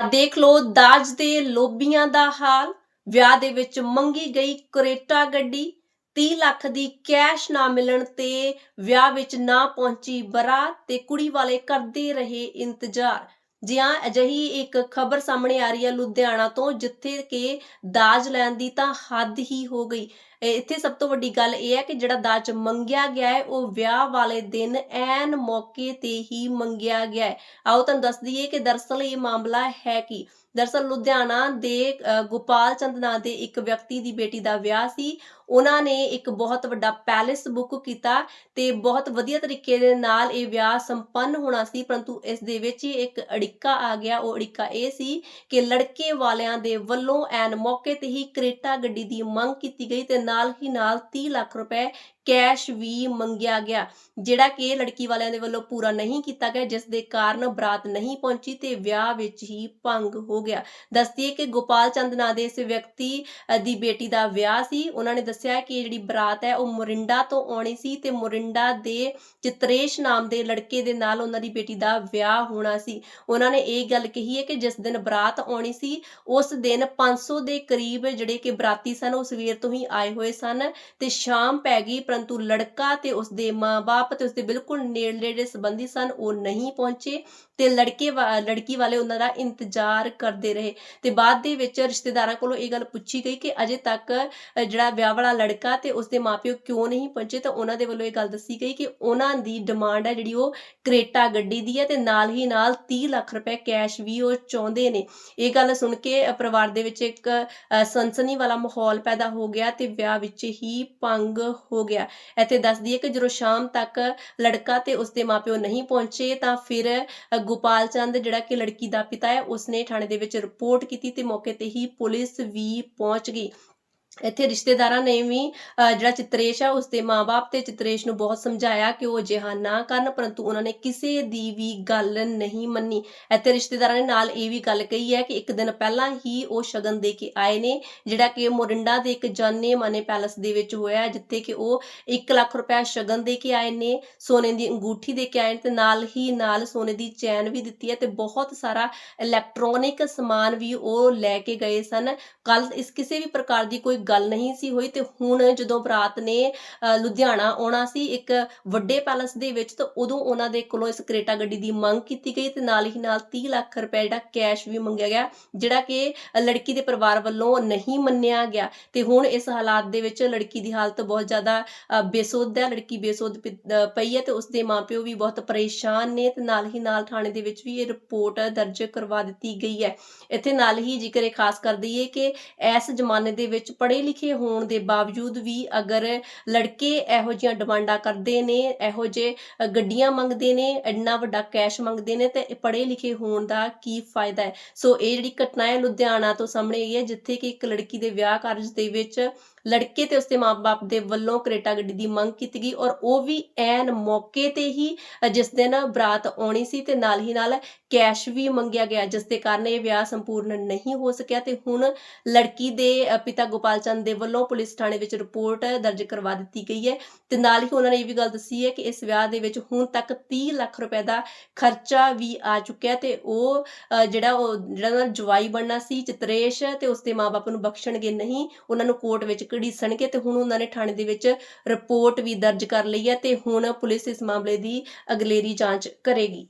ਦੇਖ ਲੋ ਦਾਜ ਦੇ ਲੋਬੀਆਂ ਦਾ ਹਾਲ। ਵਿਆਹ ਦੇ ਵਿੱਚ ਮੰਗੀ ਗਈ ਕਰੇਟਾ ਗੱਡੀ। 30 ਲੱਖ ਦੀ ਕੈਸ਼ ਨਾ ਮਿਲਣ ਤੇ ਵਿਆਹ ਵਿੱਚ ਨਾ ਪਹੁੰਚੀ ਬਰਾਤ ਤੇ ਕੁੜੀ ਵਾਲੇ ਕਰਦੇ ਰਹੇ ਇੰਤਜ਼ਾਰ। ਜੀ ਅਜਿਹੀ ਇੱਕ ਖਬਰ ਸਾਹਮਣੇ ਆ ਰਹੀ ਹੈ ਲੁਧਿਆਣਾ ਤੋਂ, ਜਿੱਥੇ ਕਿ ਦਾਜ ਲੈਣ ਦੀ ਤਾਂ ਹੱਦ ਹੀ ਹੋ ਗਈ। ਇੱਥੇ ਸਭ ਤੋਂ ਵੱਡੀ ਗੱਲ ਇਹ ਹੈ ਕਿ ਜਿਹੜਾ ਦਾਜ ਮੰਗਿਆ ਗਿਆ ਹੈ, ਉਹ ਵਿਆਹ ਵਾਲੇ ਦਿਨ ਐਨ ਮੌਕੇ ਤੇ ਹੀ ਮੰਗਿਆ ਗਿਆ ਹੈ। ਆਓ ਤੁਹਾਨੂੰ ਦੱਸ ਦਈਏ ਕਿ ਦਰਅਸਲ ਇਹ ਮਾਮਲਾ ਹੈ ਕਿ? ਦਰਅਸਲ ਲੁਧਿਆਣਾ ਦੇ ਗੋਪਾਲ ਚੰਦ ਨਾਂ ਦੇ ਇੱਕ ਵਿਅਕਤੀ ਦੀ ਬੇਟੀ ਦਾ ਵਿਆਹ ਸੀ। ਉਹਨਾਂ ਨੇ ਇੱਕ ਬਹੁਤ ਵੱਡਾ ਪੈਲੇਸ ਬੁੱਕ ਕੀਤਾ ਤੇ ਬਹੁਤ ਵਧੀਆ ਤਰੀਕੇ ਦੇ ਨਾਲ ਇਹ ਵਿਆਹ ਸੰਪੰਨ ਹੋਣਾ ਸੀ, ਪਰੰਤੂ ਇਸ ਦੇ ਵਿੱਚ ਇੱਕ ਅੜਿੱਕਾ ਆ ਗਿਆ। ਉਹ ਅੜਿੱਕਾ ਇਹ ਸੀ ਕਿ ਲੜਕੇ ਵਾਲਿਆਂ ਦੇ ਵੱਲੋਂ ਐਨ ਮੌਕੇ ਤੇ ਹੀ ਕਰੇਟਾ ਗੱਡੀ ਦੀ ਮੰਗ ਕੀਤੀ ਗਈ ਤੇ ਨਾਲ ਹੀ ਨਾਲ 30 ਲੱਖ ਰੁਪਏ ਕੈਸ਼ ਵੀ ਮੰਗਿਆ ਗਿਆ, ਜਿਹੜਾ ਕਿ ਲੜਕੀ ਵਾਲਿਆਂ ਦੇ ਵੱਲੋਂ ਪੂਰਾ ਨਹੀਂ ਕੀਤਾ ਗਿਆ, ਜਿਸ ਦੇ ਕਾਰਨ ਬਰਾਤ ਨਹੀਂ ਪਹੁੰਚੀ ਤੇ ਵਿਆਹ ਵਿੱਚ ਹੀ ਭੰਗ ਹੋ ਗਿਆ। ਦੱਸਦੀਏ ਕਿ ਗੋਪਾਲ ਚੰਦ ਨਾਂ ਦੇ ਇਸ ਵਿਅਕਤੀ ਦੀ ਬੇਟੀ ਦਾ ਵਿਆਹ ਸੀ। ਉਹਨਾਂ ਨੇ ਦੱਸਿਆ ਕਿ ਜਿਹੜੀ ਬਰਾਤ ਹੈ, ਉਹ ਮੋਰਿੰਡਾ ਤੋਂ ਆਉਣੀ ਸੀ ਤੇ ਮੋਰਿੰਡਾ ਦੇ ਚਿਤਰੇਸ਼ ਨਾਮ ਦੇ ਲੜਕੇ ਦੇ ਨਾਲ ਉਹਨਾਂ ਦੀ ਬੇਟੀ ਦਾ ਵਿਆਹ ਹੋਣਾ ਸੀ। ਉਹਨਾਂ ਨੇ ਇਹ ਗੱਲ ਕਹੀ ਹੈ ਕਿ ਜਿਸ ਦਿਨ ਬਰਾਤ ਆਉਣੀ ਸੀ, ਉਸ ਦਿਨ 500 ਦੇ ਕਰੀਬ ਜਿਹੜੇ ਕਿ ਬਰਾਤੀ ਸਨ, ਉਹ ਸਵੇਰ ਤੋਂ ਹੀ ਆਏ ਹੋਏ ਸਨ ਤੇ ਸ਼ਾਮ ਪੈ ਗਈ, ਪਰੰਤੂ ਲੜਕਾ ਤੇ ਉਸਦੇ ਮਾਪੇ ਤੇ ਉਸਦੇ ਬਿਲਕੁਲ ਨੇੜਲੇ ਜਿਹੜੇ ਸੰਬੰਧੀ ਸਨ, ਉਹ ਨਹੀਂ ਪਹੁੰਚੇ ਤੇ ਲੜਕੇ ਲੜਕੀ ਵਾਲੇ ਉਹਨਾਂ ਦਾ ਇੰਤਜ਼ਾਰ ਕਰਦੇ ਰਹੇ। ਤੇ ਬਾਅਦ ਦੇ ਵਿੱਚ ਰਿਸ਼ਤੇਦਾਰਾਂ ਕੋਲੋਂ ਇਹ ਗੱਲ ਪੁੱਛੀ ਗਈ ਕਿ ਅਜੇ ਤੱਕ ਜਿਹੜਾ ਵਿਆਹ ਵਾਲਾ ਲੜਕਾ ਤੇ ਉਸਦੇ ਮਾਪਿਓ ਕਿਉਂ ਨਹੀਂ ਪਹੁੰਚੇ ਤਾਂ ਉਹਨਾਂ ਦੇ ਵੱਲੋਂ ਇਹ ਗੱਲ ਦੱਸੀ ਗਈ ਕਿ ਉਹਨਾਂ ਦੀ ਡਿਮਾਂਡ ਹੈ ਜਿਹੜੀ ਉਹ ਕਰੇਟਾ ਗੱਡੀ ਦੀ ਹੈ ਤੇ ਨਾਲ ਹੀ ਨਾਲ 30 ਲੱਖ ਰੁਪਏ ਕੈਸ਼ ਵੀ ਉਹ ਚਾਹੁੰਦੇ ਨੇ। ਇਹ ਗੱਲ ਸੁਣ ਕੇ ਪਰਿਵਾਰ ਦੇ ਵਿੱਚ ਇੱਕ ਅ, ਸਨਸਨੀ ਵਾਲਾ ਮਾਹੌਲ ਪੈਦਾ ਹੋ ਗਿਆ ਤੇ ਵਿਆਹ ਵਿੱਚ ਹੀ ਭੰਗ ਹੋ ਗਿਆ। ਇੱਥੇ ਦੱਸਦੀ ਹੈ ਕਿ ਜਦੋਂ ਸ਼ਾਮ ਤੱਕ ਲੜਕਾ ਤੇ ਉਸਦੇ ਮਾਪਿਓ ਨਹੀਂ ਪਹੁੰਚੇ ਤਾਂ ਫਿਰ ਗੋਪਾਲ ਚੰਦ ਜਿਹੜਾ ਕਿ ਲੜਕੀ ਦਾ ਪਿਤਾ ਹੈ ਉਸਨੇ ਥਾਣੇ ਦੇ ਵਿੱਚ ਰਿਪੋਰਟ ਕੀਤੀ ਤੇ ਮੌਕੇ ਤੇ ਹੀ ਪੁਲਿਸ ਵੀ ਪਹੁੰਚ ਗਈ। ਇੱਥੇ ਰਿਸ਼ਤੇਦਾਰਾਂ ਨੇ ਵੀ ਜਿਹੜਾ ਚਿਤਰੇਸ਼ ਆ, ਉਸਦੇ ਮਾਪੇ ਤੇ ਚਿਤਰੇਸ਼ ਨੂੰ ਬਹੁਤ ਸਮਝਾਇਆ ਕਿ ਉਹ ਅਜਿਹਾ ਨਾ ਕਰਨ, ਪਰੰਤੂ ਉਹਨਾਂ ਨੇ ਕਿਸੇ ਦੀ ਵੀ ਗੱਲ ਨਹੀਂ ਮੰਨੀ। ਇੱਥੇ ਰਿਸ਼ਤੇਦਾਰਾਂ ਨੇ ਨਾਲ ਇਹ ਵੀ ਗੱਲ ਕਹੀ ਹੈ ਕਿ ਇੱਕ ਦਿਨ ਪਹਿਲਾਂ ਹੀ ਉਹ ਸ਼ਗਨ ਦੇ ਕੇ ਆਏ ਨੇ, ਜਿਹੜਾ ਕਿ ਮੋਰਿੰਡਾ ਦੇ ਇੱਕ ਜਾਨੇ ਮਾਨੇ ਪੈਲਸ ਦੇ ਵਿੱਚ ਹੋਇਆ ਜਿੱਥੇ ਕਿ ਉਹ 1 ਲੱਖ ਰੁਪਏ ਸ਼ਗਨ ਦੇ ਕੇ ਆਏ ਨੇ, ਸੋਨੇ ਦੀ ਅੰਗੂਠੀ ਦੇ ਕੇ ਆਏ ਨੇ ਤੇ ਨਾਲ ਹੀ ਨਾਲ ਸੋਨੇ ਦੀ ਚੈਨ ਵੀ ਦਿੱਤੀ ਹੈ ਤੇ ਬਹੁਤ ਸਾਰਾ ਇਲੈਕਟ੍ਰੋਨਿਕ ਸਮਾਨ ਵੀ ਉਹ ਲੈ ਕੇ ਗਏ ਸਨ। ਕੱਲ ਇਸ ਕਿਸੇ ਵੀ ਪ੍ਰਕਾਰ ਦੀ ਕੋਈ ਗੱਲ ਨਹੀਂ ਸੀ ਹੋਈ ਤੇ ਹੁਣ ਜਦੋਂ ਬਰਾਤ ਨੇ ਲੁਧਿਆਣਾ ਆਉਣਾ ਸੀ ਇੱਕ ਵੱਡੇ ਪੈਲਸ ਦੇ ਵਿੱਚ ਤਾਂ ਉਦੋਂ ਉਹਨਾਂ ਦੇ ਕੋਲੋਂ ਇਸ ਕਰੇਟਾ ਗੱਡੀ ਦੀ ਮੰਗ ਕੀਤੀ ਗਈ ਤੇ ਨਾਲ ਹੀ ਨਾਲ 30 ਲੱਖ ਰੁਪਏ ਜਿਹੜਾ ਕੈਸ਼ ਵੀ ਮੰਗਿਆ ਗਿਆ, ਜਿਹੜਾ ਕਿ ਲੜਕੀ ਦੇ ਪਰਿਵਾਰ ਵੱਲੋਂ ਨਹੀਂ ਮੰਨਿਆ ਗਿਆ ਤੇ ਹੁਣ ਇਸ ਹਾਲਾਤ ਦੇ ਵਿੱਚ ਲੜਕੀ ਦੀ ਹਾਲਤ ਬਹੁਤ ਜ਼ਿਆਦਾ ਬੇਸੁੱਧ ਹੈ, ਲੜਕੀ ਬੇਸੁੱਧ ਪਈ ਹੈ ਤੇ ਉਸਦੇ ਮਾਪਿਓ ਵੀ ਬਹੁਤ ਪਰੇਸ਼ਾਨ ਨੇ ਤੇ ਨਾਲ ਹੀ ਨਾਲ ਥਾਣੇ ਦੇ ਵਿੱਚ ਵੀ ਇਹ ਰਿਪੋਰਟ ਦਰਜ ਕਰਵਾ ਦਿੱਤੀ ਗਈ ਹੈ। ਇੱਥੇ ਨਾਲ ਹੀ ਜ਼ਿਕਰ ਇਹ ਖਾਸ ਕਰ ਦਈਏ ਕਿ ਇਸ ਜ਼ਮਾਨੇ ਦੇ ਵਿੱਚ ਪੜ੍ਹੇ ਲਿਖੇ ਹੋਣ ਦੇ ਬਾਵਜੂਦ ਵੀ ਅਗਰ ਲੜਕੇ ਇਹੋ ਜਿਹੀਆਂ ਡਿਮਾਂਡਾਂ ਕਰਦੇ ਨੇ, ਇਹੋ ਜਿਹੇ ਗੱਡੀਆਂ ਮੰਗਦੇ ਨੇ, ਇੰਨਾ ਵੱਡਾ ਕੈਸ਼ ਮੰਗਦੇ ਨੇ, ਤੇ ਪੜ੍ਹੇ ਲਿਖੇ ਹੋਣ ਦਾ ਕੀ ਫਾਇਦਾ ਹੈ? ਸੋ ਇਹ ਜਿਹੜੀ ਘਟਨਾ ਹੈ ਲੁਧਿਆਣਾ ਤੋਂ ਸਾਹਮਣੇ ਆਈ ਹੈ, ਜਿੱਥੇ ਕਿ ਇੱਕ ਲੜਕੀ ਦੇ ਵਿਆਹ ਕਾਰਜ ਦੇ ਵਿੱਚ ਲੜਕੇ ਤੇ ਉਸਦੇ ਮਾਪੇ ਦੇ ਵੱਲੋਂ ਕਰੇਟਾ ਗੱਡੀ ਦੀ ਮੰਗ ਕੀਤੀ ਗਈ ਔਰ ਉਹ ਵੀ ਐਨ ਮੌਕੇ ਤੇ ਹੀ ਜਿਸ ਦਿਨ ਬਰਾਤ ਆਉਣੀ ਸੀ ਤੇ ਨਾਲ ਹੀ ਨਾਲ ਕੈਸ਼ ਵੀ ਮੰਗਿਆ ਗਿਆ, ਜਿਸ ਦੇ ਕਾਰਨ ਇਹ ਵਿਆਹ ਸੰਪੂਰਨ ਨਹੀਂ ਹੋ ਸਕਿਆ ਤੇ ਹੁਣ ਲੜਕੀ ਦੇ ਪਿਤਾ ਗੋਪਾਲ ਚੰਦ ਦੇ ਵੱਲੋਂ ਪੁਲਿਸ ਥਾਣੇ ਵਿੱਚ ਰਿਪੋਰਟ ਦਰਜ ਕਰਵਾ ਦਿੱਤੀ ਗਈ ਹੈ ਤੇ ਨਾਲ ਹੀ ਉਹਨਾਂ ਨੇ ਇਹ ਵੀ ਗੱਲ ਦੱਸੀ ਹੈ ਕਿ ਇਸ ਵਿਆਹ ਦੇ ਵਿੱਚ ਹੁਣ ਤੱਕ 30 ਲੱਖ ਰੁਪਏ ਦਾ ਖਰਚਾ ਵੀ ਆ ਚੁੱਕਿਆ ਤੇ ਉਹ ਜਿਹੜਾ ਉਹ, ਜਿਹੜਾ ਉਹਨਾਂ ਜਵਾਈ ਬਣਨਾ ਸੀ, ਚਿਤਰੇਸ਼ ਤੇ ਉਸਦੇ ਮਾਪੇ ਨੂੰ ਬਖਸ਼ਣਗੇ ਨਹੀਂ, ਉਹਨਾਂ ਨੂੰ ਕੋਰਟ ਵਿੱਚ ਘੜੀਸਣਗੇ ਤੇ ਹੁਣ ਉਹਨਾਂ ਨੇ ਥਾਣੇ ਦੇ ਵਿੱਚ ਰਿਪੋਰਟ ਵੀ ਦਰਜ ਕਰ ਲਈ ਹੈ ਤੇ ਹੁਣ ਪੁਲਿਸ ਇਸ ਮਾਮਲੇ ਦੀ ਅਗਲੇਰੀ ਜਾਂਚ ਕਰੇਗੀ।